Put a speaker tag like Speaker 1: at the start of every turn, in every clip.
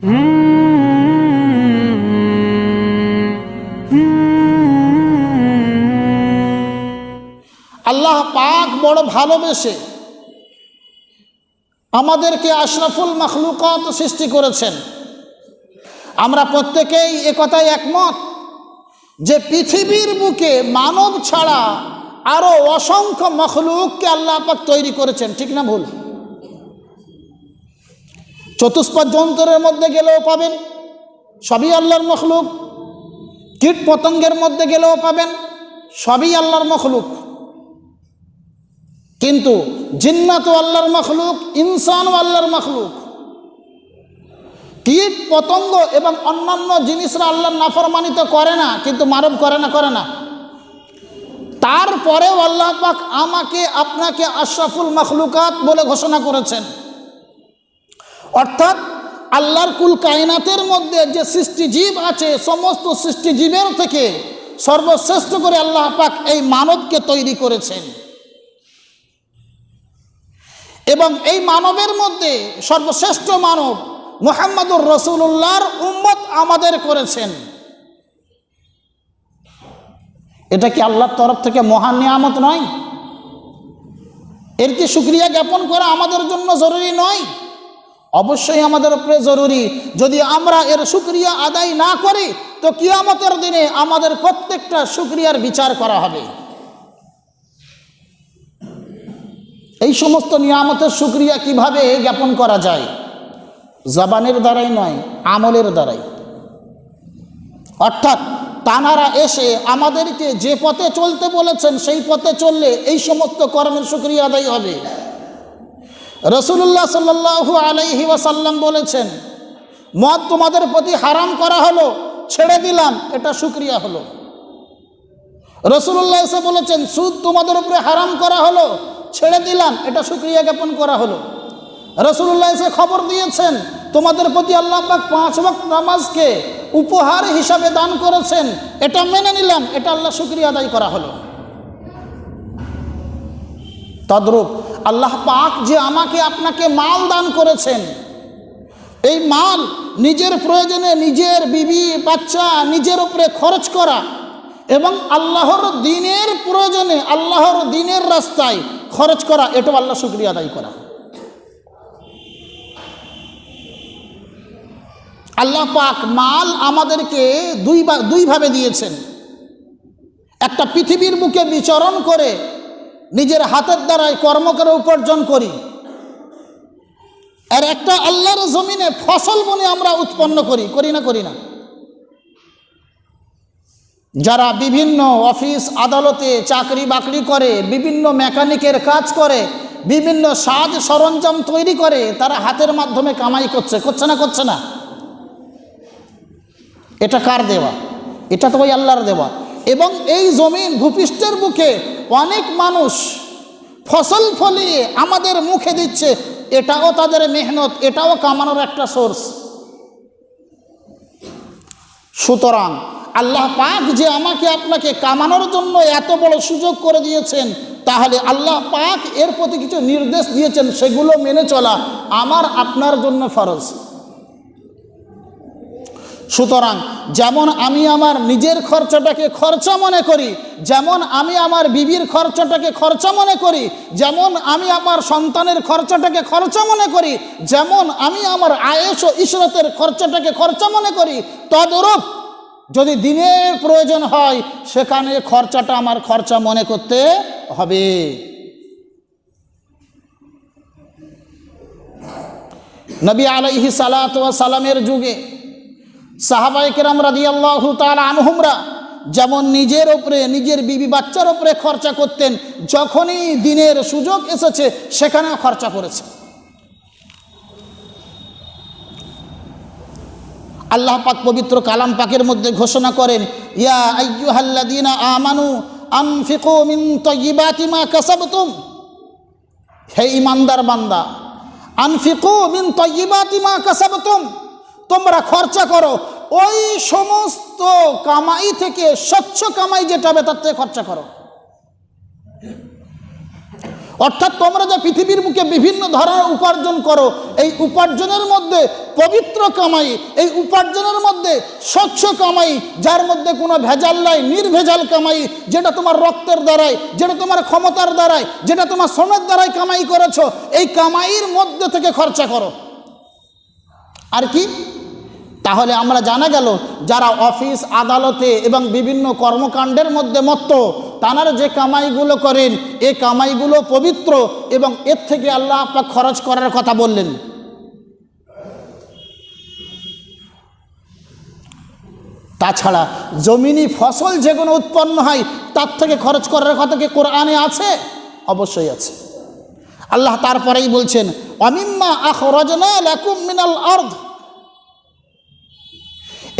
Speaker 1: আল্লাহ পাক বড় ভালোবেসে আমাদেরকে আশরাফুল মখলুকাত সৃষ্টি করেছেন। আমরা প্রত্যেকেই একথায় একমত যে পৃথিবীর বুকে মানব ছাড়া আরও অসংখ্য মখলুককে আল্লাহ পাক তৈরি করেছেন, ঠিক না ভুল? চতুষ্পদ যন্ত্রের মধ্যে গেলেও পাবেন, সবই আল্লাহর মখলুক। কীট পতঙ্গের মধ্যে গেলেও পাবেন, সবই আল্লাহর মখলুক। কিন্তু জিন্নাত আল্লাহর মখলুক ইনসান আল্লাহর মখলুক। কীট, পতঙ্গ এবং অন্যান্য জিনিসরা আল্লাহর নাফরমানিত করে না, কিন্তু মানব করে না করে না। তারপরেও আল্লাহ পাক আমাকে, আপনাকে আশরাফুল মখলুকাত বলে ঘোষণা করেছেন। অর্থাৎ আল্লাহর কুল কায়নাতের মধ্যে যে সৃষ্টিজীব আছে, সমস্ত সৃষ্টিজীবের থেকে সর্বশ্রেষ্ঠ করে আল্লাহ পাক এই মানবকে তৈরি করেছেন। এবং এই মানবের মধ্যে সর্বশ্রেষ্ঠ মানব মোহাম্মদুর রসুল্লাহর উম্মত আমাদের করেছেন। এটা কি আল্লাহর তরফ থেকে মহান নিয়ামত নয়? এর কি সুক্রিয়া জ্ঞাপন করা আমাদের জন্য জরুরি নয়? অবশ্যই আমাদের উপরে জরুরি। যদি আমরা এর সুক্রিয়া আদায় না করি, তো কিয়ামতের দিনে আমাদের প্রত্যেকটা সুক্রিয়ার বিচার করা হবে। এই সমস্ত নিয়ামতের সুক্রিয়া কীভাবে জ্ঞাপন করা যায়? জবানের দ্বারাই নয়, আমলের দ্বারাই। অর্থাৎ তানারা এসে আমাদেরকে যে পথে চলতে বলেছেন, সেই পথে চললে এই সমস্ত কর্মের সুক্রিয়া আদায় হবে। রসুল্লাহ সাল্লাহ আলাইহি ওয়াসাল্লাম বলেছেন, মদ তোমাদের প্রতি হারাম করা হলো, ছেড়ে দিলাম, এটা সুক্রিয়া হলো। রসুল্লাহ এসে বলেছেন, সুদ তোমাদের উপরে হারাম করা হলো, ছেড়ে দিলাম, এটা সুক্রিয়া জ্ঞাপন করা হলো। রসুল্লাহ এসে খবর দিয়েছেন, তোমাদের প্রতি আল্লাহ পাঁচ ওয়াক্ত নামাজকে উপহার হিসাবে দান করেছেন, এটা মেনে নিলাম, এটা আল্লাহ শুক্রিয়া আদায় করা হলো। তদ্রূপ আল্লাহ পাক যে আমাকে আপনাকে মাল দান করেছেন। এই মাল নিজের প্রয়োজনে নিজের বিবি, বাচ্চা নিজের উপরে খরচ করা এবং আল্লাহর দিনের প্রয়োজনে আল্লাহর দিনের রাস্তায় খরচ করা, এটাও আল্লাহ শুক্রিয়া আদায় করা। আল্লাহ পাক মাল আমাদেরকে দুই দুইভাবে দিয়েছেন। একটা পৃথিবীর বুকে বিচরণ করে নিজের হাতের দ্বারাই কর্ম করে উপার্জন করি। আর একটা আল্লাহর জমিনে ফসল বনে আমরা উৎপন্ন করি করি না করি না। যারা বিভিন্ন অফিস আদালতে চাকরি বাকরি করে, বিভিন্ন মেকানিকের কাজ করে, বিভিন্ন সাজ সরঞ্জাম তৈরি করে, তারা হাতের মাধ্যমে কামাই করছে করছে না করছে না? এটা কার দেওয়া? এটা তো ওই আল্লাহর দেওয়া। এবং এই জমিন ভূপৃষ্ঠের বুকে অনেক মানুষ ফসল ফলিয়ে আমাদের মুখে দিচ্ছে, এটাও তাদের মেহনত, এটাও কামানোর একটা সোর্স সুতরাং আল্লাহ পাক যে আমাকে আপনাকে কামানোর জন্য এত বড় সুযোগ করে দিয়েছেন, তাহলে আল্লাহ পাক এর প্রতি কিছু নির্দেশ দিয়েছেন, সেগুলো মেনে চলা আমার আপনার জন্য ফরজ। সুতরাং যেমন আমি আমার নিজের খরচাটাকে খরচা মনে করি, যেমন আমি আমার বিবির খরচাটাকে খরচা মনে করি, যেমন আমি আমার সন্তানের খরচাটাকে খরচা মনে করি, যেমন আমি আমার আয়েস ও ইসরতের খরচাটাকে খরচা মনে করি, তদরূপ যদি দিনের প্রয়োজন হয়, সেখানে খরচাটা আমার খরচা মনে করতে হবে। নবী আলাইহি সালাত সালামের যুগে সাহাবাইকেরাম রাদি আল্লাহ তাল আনহুমরা যেমন নিজের ওপরে নিজের বিবি বাচ্চার ওপরে খরচা করতেন, যখনই দিনের সুযোগ এসেছে সেখানেও খরচা করেছে আল্লাহ পাক পবিত্র কালাম পাকের মধ্যে ঘোষণা করেন, ইয়া আইয়ুহাল্লাযীনা আমানু আনফিকু মিন তাইয়্যিবাতি মা কাসাবতুম। হে ইমানদার বান্দা, আনফিকু মিন তাইয়্যিবাতি মা কাসাবতুম। তোমরা খরচা করো। ওই সমস্ত কামাই থেকে স্বচ্ছ কামাই যেটা হবে, তার থেকে খরচা করো। অর্থাৎ তোমরা যে পৃথিবীর বুকে বিভিন্ন ধরনের উপার্জন করো, এই উপার্জনের মধ্যে পবিত্র কামাই, এই উপার্জনের মধ্যে স্বচ্ছ কামাই, যার মধ্যে কোনো ভেজাল নাই, নির্ভেজাল কামাই, যেটা তোমার রক্তের দ্বারাই, যেটা তোমার ক্ষমতার দ্বারাই, যেটা তোমার শ্রমের দ্বারাই কামাই করেছ, এই কামাইয়ের মধ্যে থেকে খরচা করো। আর কি? তাহলে আমরা জানা গেল যারা অফিস, আদালতে এবং বিভিন্ন কর্মকাণ্ডের মধ্যে মত্ত, তানারা যে কামাইগুলো করেন, এ কামাইগুলো পবিত্র এবং এর থেকে আল্লাহ পাক খরচ করার কথা বললেন। তাছাড়া জমিনি ফসল যেগুলো উৎপন্ন হয়, তার থেকে খরচ করার কথা কি কোরআনে আছে? অবশ্যই আছে। আল্লাহ তারপরেই বলছেন, অমিম্মা আখ রজনা লাকুম মিনাল আর্ধ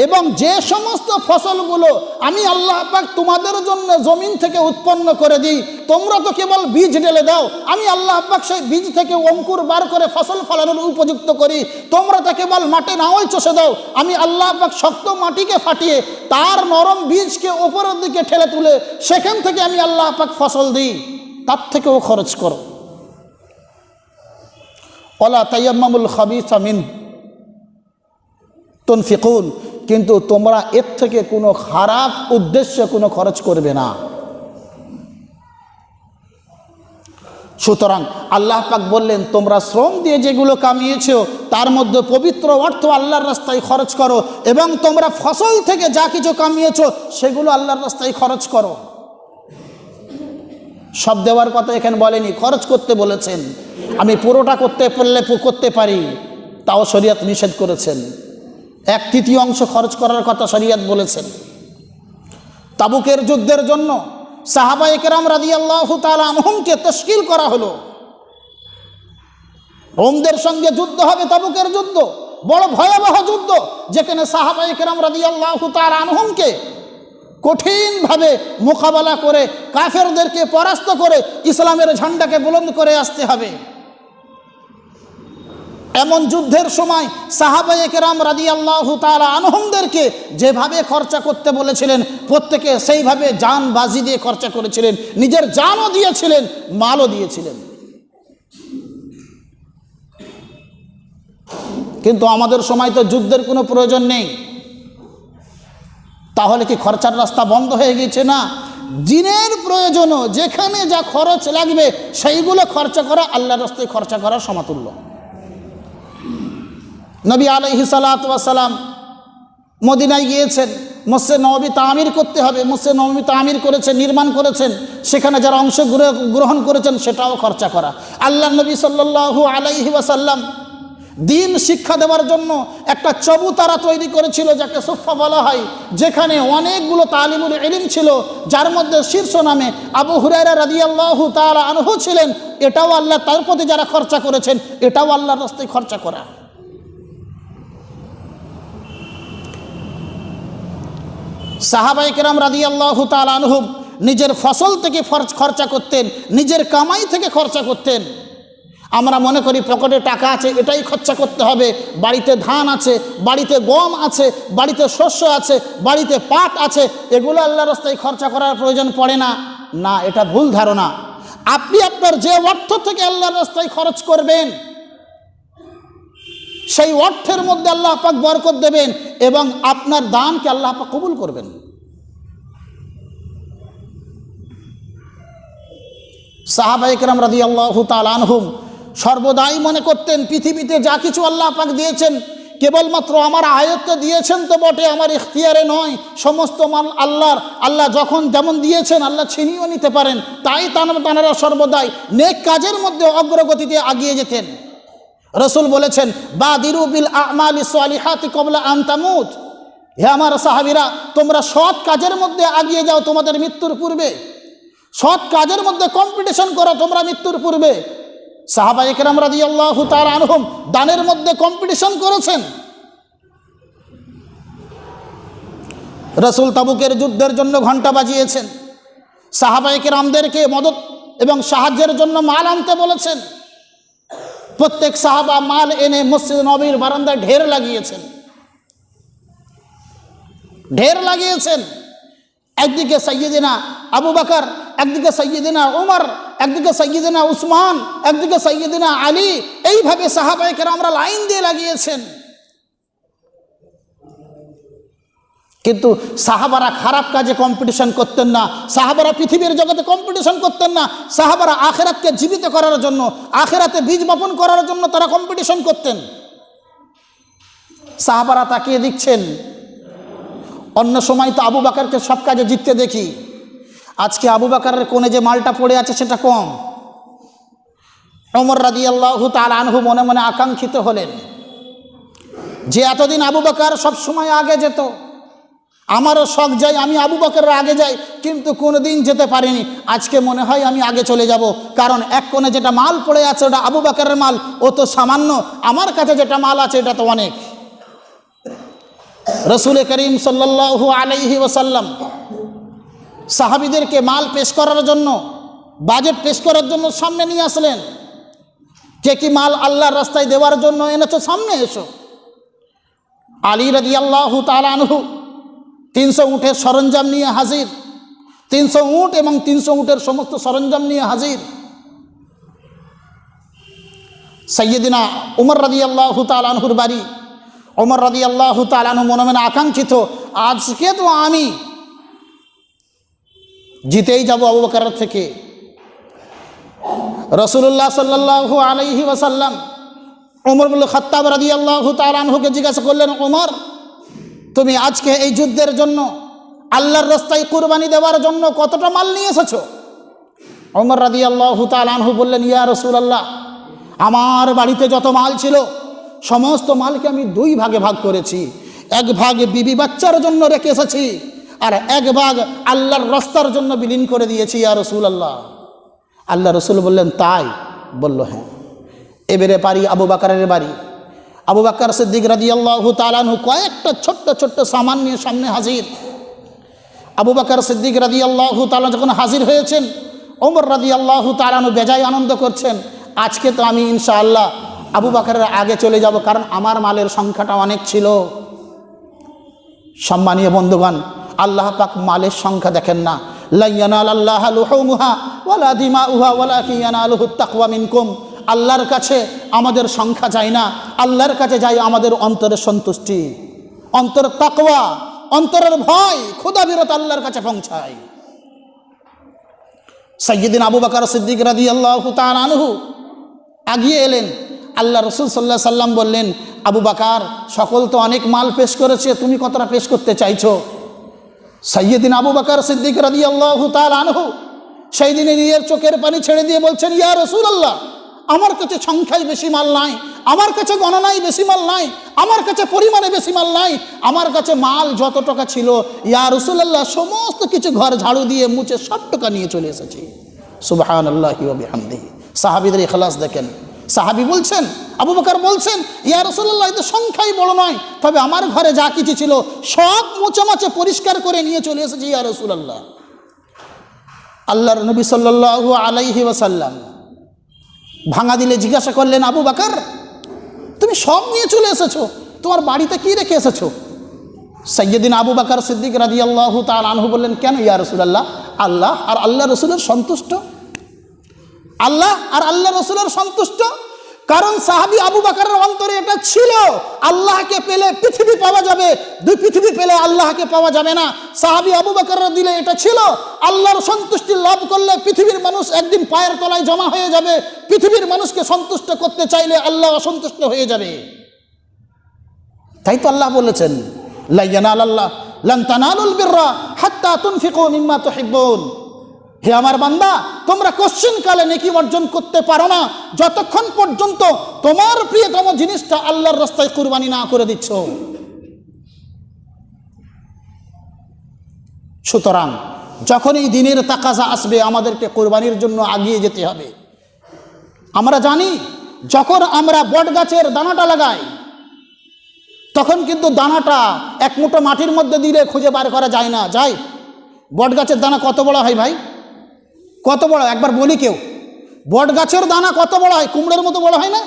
Speaker 1: এবং যে সমস্ত ফসলগুলো আমি আল্লাহ পাক তোমাদের জন্য জমিন থেকে উৎপন্ন করে দিই, তোমরা তো কেবল বীজ ঢেলে দাও, আমি আল্লাহ পাক সেই বীজ থেকে অঙ্কুর বার করে ফসল ফলানোর উপযুক্ত করি, তোমরা তো কেবল মাটি নাওয়াই চষে দাও, আমি আল্লাহ পাক শক্ত মাটিকে ফাটিয়ে তার নরম বীজকে ওপরের দিকে ঠেলে তুলে সেখান থেকে আমি আল্লাহ পাক ফসল দিই, তার থেকেও খরচ করো। ওলা তাইয়াম্মামুল খাবিস আমিন তনফিকুন, কিন্তু তোমরা এর থেকে কোনো খারাপ উদ্দেশ্যে কোনো খরচ করবে না। সুতরাং আল্লাহ পাক বললেন, তোমরা শ্রম দিয়ে যেগুলো কামিয়েছ, তার মধ্যে পবিত্র অর্থ আল্লাহর রাস্তায় খরচ করো এবং তোমরা ফসল থেকে যা কিছু কামিয়েছ, সেগুলো আল্লাহর রাস্তায় খরচ করো। সব দেওয়ার কথা এখানে বলেনি, খরচ করতে বলেছেন। আমি পুরোটা করতে পারলে করতে পারি, তাও শরিয়াত নিষেধ করেছেন। এক তৃতীয় অংশ খরচ করার কথা শরিয়াত বলেছেন। তাবুকের যুদ্ধের জন্য সাহাবা একরাম রাদি আল্লাহ আনহুমকে তশকিল করা হলো। রোমদের সঙ্গে যুদ্ধ হবে তাবুকের যুদ্ধ, বড় ভয়াবহ যুদ্ধ, যেখানে সাহাবা একরাম রাদি আল্লাহ আনহুমকে কঠিনভাবে মোকাবেলা করে কাফেরদেরকে পরাস্ত করে ইসলামের ঝান্ডাকে বুলন্দ করে আসতে হবে। এমন যুদ্ধের সময় সাহাবায়েকেরাম রাদি আল্লাহ তালা আনহমদেরকে যেভাবে খরচা করতে বলেছিলেন, প্রত্যেকে সেইভাবে যান বাজি দিয়ে খরচা করেছিলেন, নিজের জানও দিয়েছিলেন, মালও দিয়েছিলেন। কিন্তু আমাদের সময় তো যুদ্ধের কোনো প্রয়োজন নেই। তাহলে কি খরচার রাস্তা বন্ধ হয়ে গেছে না? দিনের প্রয়োজনও, যেখানে যা খরচ লাগবে, সেইগুলো খরচা করা আল্লাহ রাস্তায় খরচা করা সমাতুল্য। নবী আলহি সালাতাম মদিনায় গিয়েছেন মসে নবী তামির করতে হবে মসে নবী তামির করেছেন, নির্মাণ করেছেন, সেখানে যারা অংশ গ্রহণ করেছেন সেটাও খরচা করা। আল্লাহ নবী সাল্লাহু আলাইহি ওয়াসাল্লাম দিন শিক্ষা দেওয়ার জন্য একটা চবুতারা তৈরি করেছিল, যাকে সোফা বলা হয়, যেখানে অনেকগুলো তালিমুল এলিম ছিল, যার মধ্যে শীর্ষ নামে আবু হুরাইরা রাদিয়াল্লাহু তাআলা আনহু ছিলেন, এটাও আল্লাহ তার প্রতি যারা খরচা করেছেন, এটাও আল্লাহর রাস্তায় খরচা করা। সাহাবাইকেরাম রাদি আল্লাহ আনহুম নিজের ফসল থেকে খরচা করতেন, নিজের কামাই থেকে খরচা করতেন। আমরা মনে করি পকেটে টাকা আছে, এটাই খরচা করতে হবে। বাড়িতে ধান আছে, বাড়িতে গম আছে, বাড়িতে শস্য আছে, বাড়িতে পাট আছে, এগুলো আল্লাহ রাস্তায় খরচা করার প্রয়োজন পড়ে না। না, এটা ভুল ধারণা। আপনি আপনার যে অর্থ থেকে আল্লাহর রাস্তায় খরচ করবেন, সেই অর্থের মধ্যে আল্লাহ পাক বরকত দেবেন। এবং আপনার দানকে আল্লাহ কবুল করবেন। সাহাবাইকরাম রাদি আল্লাহ আনহুম সর্বদাই মনে করতেন, পৃথিবীতে যা কিছু আল্লাহ পাক দিয়েছেন, কেবলমাত্র আমার আয়ত্তে দিয়েছেন তো বটে, আমার ইখতিয়ারে নয়, সমস্ত মাল আল্লাহর, আল্লাহ যখন যেমন দিয়েছেন, আল্লাহ ছিনিয়েও নিতে পারেন, তাই তানারা সর্বদাই নেক কাজের মধ্যে অগ্রগতিতে আগিয়ে যেতেন। রসুল বলেছেন বা দিরুবিল আমালি সালিহাতি কবলা আন্তামুত। হে আমার সাহাবিরা, তোমরা সৎ কাজের মধ্যে আগিয়ে যাও তোমাদের মৃত্যুর পূর্বে। সৎ কাজের মধ্যে কম্পিটিশন করো তোমরা মৃত্যুর পূর্বে। সাহাবা একরাম রাদি আল্লাহ তার আনহম দানের মধ্যে কম্পিটিশন করেছেন। রসুল তাবুকের যুদ্ধের জন্য ঘণ্টা বাজিয়েছেন। সাহাবাইকের আমদেরকে মদত এবং সাহায্যের জন্য মাল আনতে বলেছেন। প্রত্যেক সাহাবা মাল এনে মসজিদ নবীর বারান্দায় ঢের লাগিয়েছেন। ঢের লাগিয়েছেন। একদিকে সাইয়েদিনা আবু বাকার, একদিকে সাইয়েদিনা উমর, একদিকে সাইয়েদিনা উসমান, একদিকে সাইয়েদিনা আলী। এইভাবে সাহাবাইকে আমরা লাইন দিয়ে লাগিয়েছেন। কিন্তু সাহাবারা খারাপ কাজে কম্পিটিশন করতেন না। সাহাবারা পৃথিবীর জগতে কম্পিটিশন করতেন না। সাহাবারা আখেরাতকে জীবিত করার জন্য, আখেরাতে বীজ বপন করার জন্য তারা কম্পিটিশন করতেন। সাহাবারা তাকিয়ে দিচ্ছেন অন্য সময় তো আবু বাকারকে সব কাজে জিততে দেখি। আজকে আবু বাকারের কোণে যে মালটা পড়ে আছে সেটা কম। অমর রাদি আল্লাহ তার আনহু মনে মনে আকাঙ্ক্ষিত হলেন, যে এতদিন আবু বাকার সব সময় আগে যেত। আমারও শখ যাই আমি আবু বকরের আগে যাই, কিন্তু কোনো দিন যেতে পারিনি। আজকে মনে হয় আমি আগে চলে যাব। কারণ এক কোণে যেটা মাল পড়ে আছে, ওটা আবু বকরের মাল, ও তো সামান্য। আমার কাছে যেটা মাল আছে, এটা তো অনেক। রসুল করিম সাল্লাল্লাহু আলাইহি ওসাল্লাম সাহাবিদেরকে মাল পেশ করার জন্য, বাজেট পেশ করার জন্য সামনে নিয়ে আসলেন। কে কি মাল আল্লাহর রাস্তায় দেওয়ার জন্য এনেছো? সামনে এসো। আলী রাজি আল্লাহ তালানহু তিনশো উঠের সরঞ্জাম নিয়ে হাজির। তিনশো উঠ এবং তিনশো উঠের সমস্ত সরঞ্জাম নিয়ে হাজির। সৈয়দিনা উমর রাদি আল্লাহ তালানহুর বাড়ি। ওমর রাদি আল্লাহ তালানহু মনে মনে আকাঙ্ক্ষিত, আজকে তো আমি জিতেই যাব আবু বকর থেকে। রসুল্লাহ সাল্লাহ আলাইহি ওয়াসাল্লাম ওমর বলল খত্তাব রাদি আল্লাহ তালানহুকে জিজ্ঞাসা করলেন ওমর তুমি আজকে এই যুদ্ধের জন্য আল্লাহর রাস্তায় কুরবানি দেওয়ার জন্য কতটা মাল নিয়ে এসেছ? ওমর রাদি আল্লাহ তালানহু বললেন, ইয়া রসুল আল্লাহ আমার বাড়িতে যত মাল ছিল, সমস্ত মালকে আমি দুই ভাগে ভাগ করেছি। এক ভাগ বিবি বাচ্চার জন্য রেখে এসেছি আর এক ভাগ আল্লাহর রাস্তার জন্য বিলীন করে দিয়েছি, ইয়া রসুল আল্লাহ আল্লাহ রসুল বললেন, তাই? বলল হ্যাঁ। এবারে পারি আবু বাকারের বাড়ি। আবু বাক্কার সিদ্দিক রাজি আল্লাহ তালানহু কয়েকটা ছোট্ট ছোট্ট সামান নিয়ে সামনে হাজির। আবু বাক্কার সিদ্দিক রাজি আল্লাহ তালা যখন হাজির হয়েছেন, ওমর রাজি আল্লাহ তালানহু বেজায় আনন্দ করছেন, আজকে তো আমি ইনশাআল্লাহ আবু বাকারের আগে চলে যাব কারণ আমার মালের সংখ্যাটা অনেক ছিল। সম্মানীয় বন্ধুগণ, আল্লাহ পাক মালের সংখ্যা দেখেন না। লাইয়ানাল আল্লাহ লুহুমুহা ওয়ালা দিমাউহা ওয়ালা কিয়ানালুহু তাকওয়া মিনকুম। আল্লাহর কাছে আমাদের সংখ্যা যায় না। আল্লাহর কাছে যায় আমাদের অন্তরের সন্তুষ্টি। অন্তর তাকওয়া, অন্তরের ভয় ক্ষুদা বিরত আল্লাহর কাছে পৌঁছায়। সৈয়দিন আবু বাকার সিদ্দিক রাদি আল্লাহ আনহু আগিয়ে এলেন। আল্লাহ রসুল সাল্লাহ সাল্লাম বললেন, আবু বাকার, সকল তো অনেক মাল পেশ করেছে, তুমি কতটা পেশ করতে চাইছো? সৈয়দিন আবু বাকার সিদ্দিক রাদি আল্লাহ আনহু সেই দিনে নিজের চোখের পানি ছেড়ে দিয়ে বলছেন, ইয়া রসুল আল্লাহ আমার কাছে সংখ্যায় বেশি মাল নাই, আমার কাছে গণনায় বেশি মাল নাই, আমার কাছে পরিমাণে বেশি মাল নাই, আমার কাছে মাল যত টাকা ছিল, ইয়া রসুল্লাহ সমস্ত কিছু ঘর ঝাড়ু দিয়ে মুছে সব টাকা নিয়ে চলে এসেছি। সুবাহান আল্লাহ হামদি সাহাবিদের ইখলাস দেখেন। সাহাবি বলছেন, আবু বকর বলছেন, ইয়া রসুল্লাহ এটা সংখ্যাই বড় নয়, তবে আমার ঘরে যা কিছু ছিল, সব মুছে মাছে পরিষ্কার করে নিয়ে চলে এসেছি ইয়া রসুল্লাহ আল্লাহর নবী সাল্লাল্লাহু আলাইহি ওয়াসাল্লাম ভাঙা দিলে জিজ্ঞাসা করলেন, আবু বাকার, তুমি সব নিয়ে চলে এসেছ। তোমার বাড়িতে কি রেখে এসেছ? সৈয়দিন আবু বাকার সিদ্দিক রাজি আল্লাহ তার আনহু বললেন, কেন ইয়া রসুলাল্লাহ? আল্লাহ আর আল্লাহ রসুলের সন্তুষ্ট। আল্লাহ আর আল্লাহ রসুলের সন্তুষ্ট। কারণ সাহাবি আবু বাকারের অন্তরে এটা ছিল, আল্লাহকে পেলে পৃথিবী পাওয়া যাবে, দুই পৃথিবী পেলে আল্লাহকে পাওয়া যাবে না। সাহাবি আবু বাকারের দিলে এটা ছিল, আল্লাহর সন্তুষ্টি লাভ করলে পৃথিবীর মানুষ একদিন পায়ের তলায় জমা হয়ে যাবে, পৃথিবীর মানুষকে সন্তুষ্ট করতে চাইলে আল্লাহ অসন্তুষ্ট হয়ে যাবে। তাই তো আল্লাহ বলেছেন লাইয়ানাল আল্লাহ লান তানালুল বিররা হাত্তা তুনফিকু মিম্মা তুহিব্বুন। হে আমার বান্দা, তোমরা কোশ্চিন কালে নেকি অর্জন করতে পারো না। যতক্ষণ পর্যন্ত তোমার প্রিয়তম জিনিসটা আল্লাহর রাস্তায় কুরবানি না করে দিচ্ছ। সুতরাং যখন এই দিনের তাকাজা আসবে, আমাদেরকে কোরবানির জন্য আগিয়ে যেতে হবে। আমরা জানি, যখন আমরা বট গাছের দানাটা লাগাই, তখন কিন্তু দানাটা এক মুঠো মাটির মধ্যে দিলে খুঁজে বার করা যায় না। যাই বট গাছের দানা কত বড় হয় ভাই? কত বড়? একবার বলি কেউ। বট গাছের দানা কত বড় হয়? কুমড়োর মতো বড় হয় না?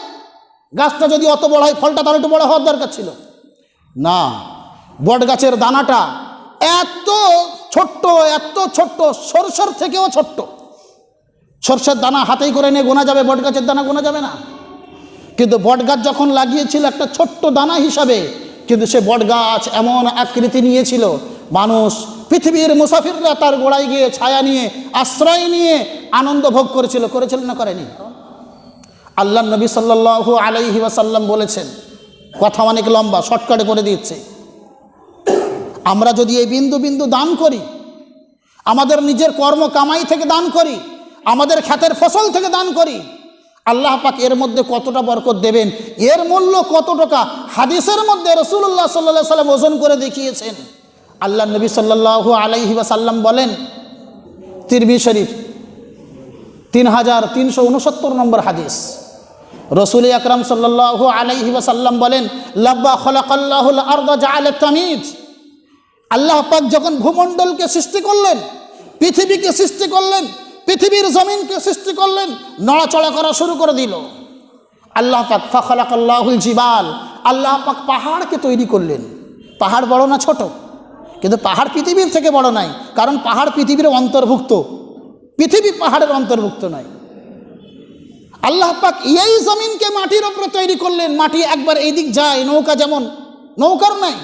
Speaker 1: গাছটা যদি অত বড় হয়, ফলটা তাহলে একটু বড় হওয়ার দরকার ছিল। না, বট গাছের দানাটা এত ছোট্ট এত ছোট্ট, সরষের থেকেও ছোট্ট। সরষের দানা হাতেই করে নিয়ে গোনা যাবে, বট গাছের দানা গোনা যাবে না। কিন্তু বট গাছ যখন লাগিয়েছিল একটা ছোট্ট দানা হিসাবে, কিন্তু সে বট গাছ এমন আকৃতি নিয়েছিল মানুষ, পৃথিবীর মুসাফিররা তার গোড়ায় গিয়ে ছায়া নিয়ে, আশ্রয় নিয়ে আনন্দ ভোগ করেছিল করেছিল না করেনি? আল্লাহ নবী সাল্লাল্লাহু আলাইহি ওয়াসাল্লাম বলেছেন, কথা অনেক লম্বা, শর্টকাটে করে দিচ্ছে আমরা যদি এই বিন্দু বিন্দু দান করি, আমাদের নিজের কর্ম কামাই থেকে দান করি, আমাদের খ্যাতের ফসল থেকে দান করি, আল্লাহ পাক এর মধ্যে কতটা বরকত দেবেন? এর মূল্য কত টাকা? হাদিসের মধ্যে রসুল্লাহ সাল্লাহ সাল্লাম ওজন করে দেখিয়েছেন। আল্লাহ নবী সাল্লাল্লাহু আলাইহি ওয়াসাল্লাম বলেন তিরবি শরীফ তিন হাজার তিনশো উনসত্তর নম্বর হাদিস। রসুল আকরাম সাল্লাল্লাহু আলাইহি ওয়াসাল্লাম বলেন লাব্বা খলাকাল্লাহুল তামিজ। আল্লাহ পাক যখন ভূমণ্ডলকে সৃষ্টি করলেন, পৃথিবীকে সৃষ্টি করলেন, পৃথিবীর জমিনকে সৃষ্টি করলেন, নড়াচড়া করা শুরু করে দিল। আল্লাহ পাক ফখলাকাল্লাহুল জিবাল, আল্লাহ পাক পাহাড়কে তৈরি করলেন। পাহাড় বড় না ছোট? কিন্তু পাহাড় পৃথিবীর থেকে বড় নাই, কারণ পাহাড় পৃথিবীর অন্তর্ভুক্ত। পৃথিবী পাহাড়ের অন্তর্ভুক্ত নয় আল্লাহ পাক এই জমিনকে মাটির ওপরে তৈরি করলেন, মাটি একবার এই দিক যায়, নৌকা যেমন, নৌকার নাই,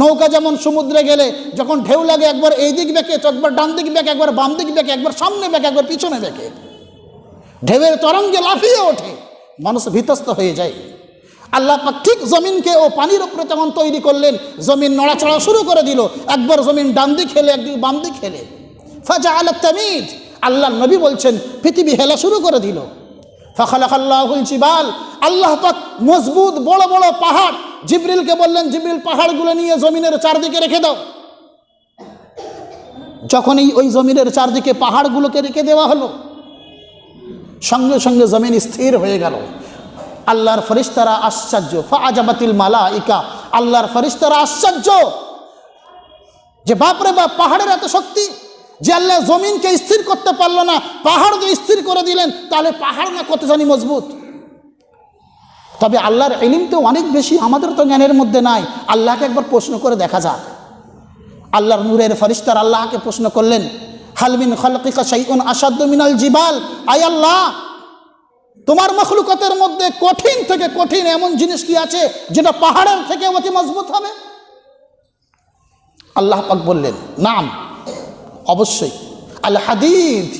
Speaker 1: নৌকা যেমন সমুদ্রে গেলে যখন ঢেউ লাগে একবার এই দিক বেঁকে তো একবার ডান দিক বেঁকে, একবার বাম দিক বেঁকে, একবার সামনে বেঁকে, একবার পিছনে বেঁকে। ঢেউয়ের তরঙ্গে লাফিয়ে ওঠে, মানুষ ভীতস্ত হয়ে যায়। আল্লাহ পাক ঠিক জমিনকে ও পানির উপরে তখন তৈরি করলেন, জমিন নড়াচড়া শুরু করে দিল। একবার জমিন ডান দিক খেলে, একদিক বাম দিক খেলে। ফাজা আল্লাহ তামিদ। আল্লাহ নবী বলছেন, পৃথিবী হেলা শুরু করে দিল। ফখলাকাল্লাহুল জিবাল। আল্লাহ পাক মজবুত বড় বড় পাহাড়, জিবরিলকে বললেন, জিবরিল পাহাড়গুলো নিয়ে জমিনের চারদিকে রেখে দাও। যখনই ওই জমিনের চারদিকে পাহাড়গুলোকে রেখে দেওয়া হলো, সঙ্গে সঙ্গে জমিন স্থির হয়ে গেল। আল্লাহর ফরিস্তারা আশ্চর্য। ফাজাবাতিল মালা ইকা আল্লাহর ফরিস্তারা আশ্চর্য। যে বাপরে বাপ, পাহাড়ের এত শক্তি যে আল্লাহ জমিনকে স্থির করতে পারল না, পাহাড় যে স্থির করে দিলেন, তাহলে পাহাড় না কত জানি মজবুত। তবে আল্লাহর এলিম তো অনেক বেশি, আমাদের তো জ্ঞানের মধ্যে নাই। আল্লাহকে একবার প্রশ্ন করে দেখা যাক। আল্লাহর নূরের ফরিস্তার আল্লাহকে প্রশ্ন করলেন হালমিন খলকিকা সাইউন আসাদ্দ মিনাল জিবাল? আই আল্লাহ তোমার মখলুকতের মধ্যে কঠিন থেকে কঠিন এমন জিনিস কি আছে যেটা পাহাড়ের থেকে অতি মজবুত হবে? আল্লাহ পাক বললেন, নাম, অবশ্যই। আল হাদিদ,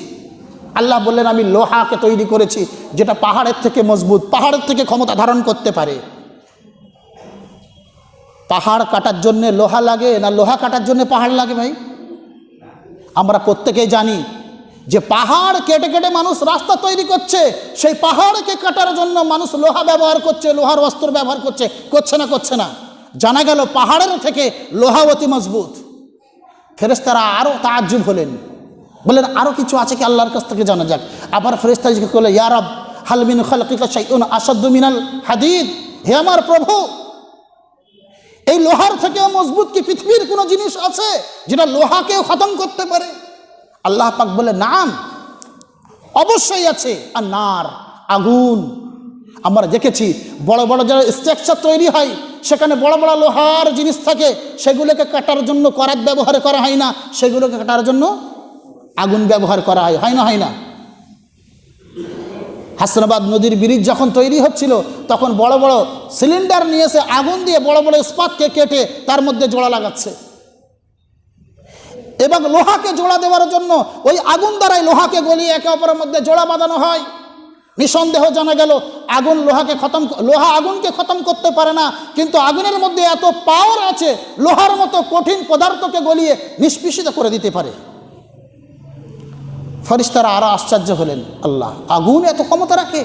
Speaker 1: আল্লাহ বললেন, আমি লোহাকে তৈরি করেছি যেটা পাহাড়ের থেকে মজবুত, পাহাড়ের থেকে ক্ষমতা ধারণ করতে পারে। পাহাড় কাটার জন্যে লোহা লাগে না লোহা কাটার জন্য পাহাড় লাগে ভাই? আমরা প্রত্যেকেই জানি যে পাহাড় কেটে কেটে মানুষ রাস্তা তৈরি করছে, সেই পাহাড়কে কাটার জন্য মানুষ লোহা ব্যবহার করছে, লোহার অস্ত্র ব্যবহার করছে করছে না করছে না। জানা গেল পাহাড়ের থেকে লোহা অতি মজবুত। ফেরেস্তারা আরও তাজ্জুব হলেন। বললেন আরও কিছু আছে কি আল্লাহর কাছ থেকে জানা যাক? আবার ফেরেস্তা জিজ্ঞেস করলে ইয়ারব হালমিন খালকিকা মিনাল হাদিদ? হে আমার প্রভু, এই লোহার থেকেও মজবুত কি পৃথিবীর কোনো জিনিস আছে যেটা লোহাকেও খতম করতে পারে? আল্লাহ পাক বলে, নাম অবশ্যই আছে। আর নার, আগুন। আমরা দেখেছি বড় বড় যারা স্ট্রাকচার তৈরি হয়, সেখানে বড় বড় লোহার জিনিস থাকে, সেগুলোকে কাটার জন্য করাত ব্যবহার করা হয় না, সেগুলোকে কাটার জন্য আগুন ব্যবহার করা হয় হয় না হয় না। হাসনাবাদ নদীর ব্রিজ যখন তৈরি হচ্ছিল, তখন বড় বড় সিলিন্ডার নিয়ে এসে আগুন দিয়ে বড় বড় ইস্পাতকে কেটে তার মধ্যে জোড়া লাগাচ্ছে। এবং লোহাকে জোড়া দেওয়ার জন্য ওই আগুন দ্বারাই লোহাকে গলিয়ে একে অপরের মধ্যে জোড়া বাঁধানো হয়। নিঃসন্দেহ জানা গেল, আগুন লোহাকে খতম লোহা আগুনকে খতম করতে পারে না, কিন্তু আগুনের মধ্যে এত পাওয়ার আছে, লোহার মতো কঠিন পদার্থকে গলিয়ে নিষ্পিষিত করে দিতে পারে। ফরিস্তারা আরও আশ্চর্য হলেন, আল্লাহ, আগুন এত ক্ষমতা রাখে?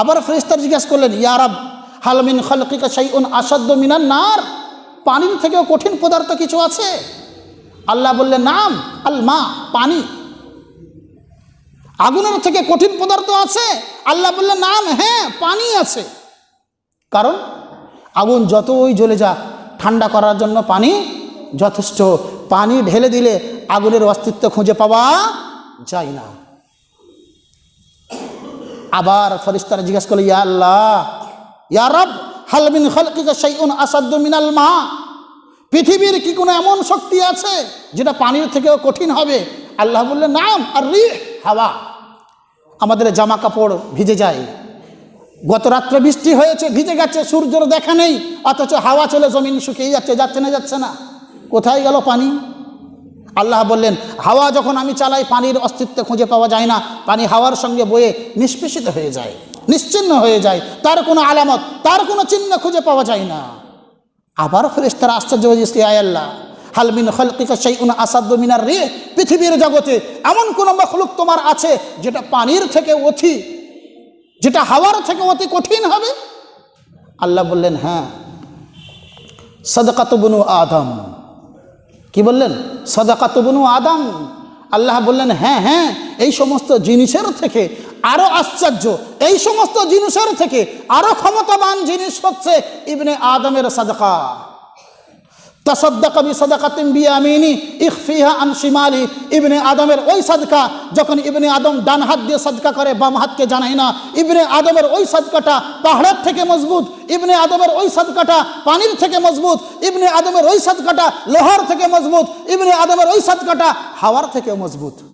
Speaker 1: আবার ফেরিস্তার জিজ্ঞেস করলেন ইয়ারাব হালমিন খালকিকা সাইউন আসাদ্দ মিনান নার? পানির থেকেও কঠিন পদার্থ কিছু আছে? আল্লাহ বললেন, নাম, আল মা, পানি। আগুনের থেকে কঠিন পদার্থ আছে। আল্লাহ বললেন, নাম হ্যাঁ পানি আছে। কারণ আগুন যতই জ্বলে যাক, ঠান্ডা করার জন্য পানি যথেষ্ট। পানি ঢেলে দিলে আগুনের অস্তিত্ব খুঁজে পাওয়া যায় না। আবার ফরিস্তারা জিজ্ঞেস করল, ইয়া আল্লাহ, ইয়া রব হালমিন খলকিকা শাইউন আসাদ্দু মিনাল মা? পৃথিবীর কি কোনো এমন শক্তি আছে যেটা পানির থেকেও কঠিন হবে? আল্লাহ বললেন, নাম আর রি হাওয়া। আমাদের জামা কাপড় ভিজে যায়। গত রাত্রে বৃষ্টি হয়েছে, ভিজে গেছে, সূর্যের দেখা নেই, অথচ হাওয়া চলে, জমিন শুকিয়ে যাচ্ছে যাচ্ছে না যাচ্ছে না। কোথায় গেল পানি? আল্লাহ বললেন, হাওয়া যখন আমি চালাই, পানির অস্তিত্ব খুঁজে পাওয়া যায় না। পানি হাওয়ার সঙ্গে বয়ে নিষ্পেষিত হয়ে যায়, নিশ্চিন্ন হয়ে যায়। তার কোনো আলামত, তার কোনো চিহ্ন খুঁজে পাওয়া যায় না। আবার ফেরেস্তারা আশ্চর্য হয়ে যাচ্ছে আয় আল্লাহ হালমিন খলকিকা সেই উন আসাদ্দ মিনার রে পৃথিবীর জগতে এমন কোনো মখলুক তোমার আছে যেটা পানির থেকে অতি, যেটা হাওয়ার থেকে অতি কঠিন হবে? আল্লাহ বললেন হ্যাঁ সদকাত বুনু আদম। কি বললেন? সদাকাত বনু আদম। আল্লাহ বললেন হ্যাঁ হ্যাঁ এই সমস্ত জিনিসের থেকে আরও আশ্চর্য। এই সমস্ত জিনিসের থেকে আরও ক্ষমতাবান জিনিস হচ্ছে ইবনে আদমের সাদকা। আদমের ওই সাদকা যখন ইবনে আদম ডান হাত দিয়ে সাদকা করে, বাম হাতকে জানাই না। ইবনে আদমের ওই সাদকাটা পাহাড়ের থেকে মজবুত। ইবনে আদমের ওই পানির থেকে মজবুত। ইবনে আদমের ওই সাদকাটা লোহার থেকে মজবুত। ইবনে আদমের ওই সাদকাটা হাওয়ার থেকে মজবুত।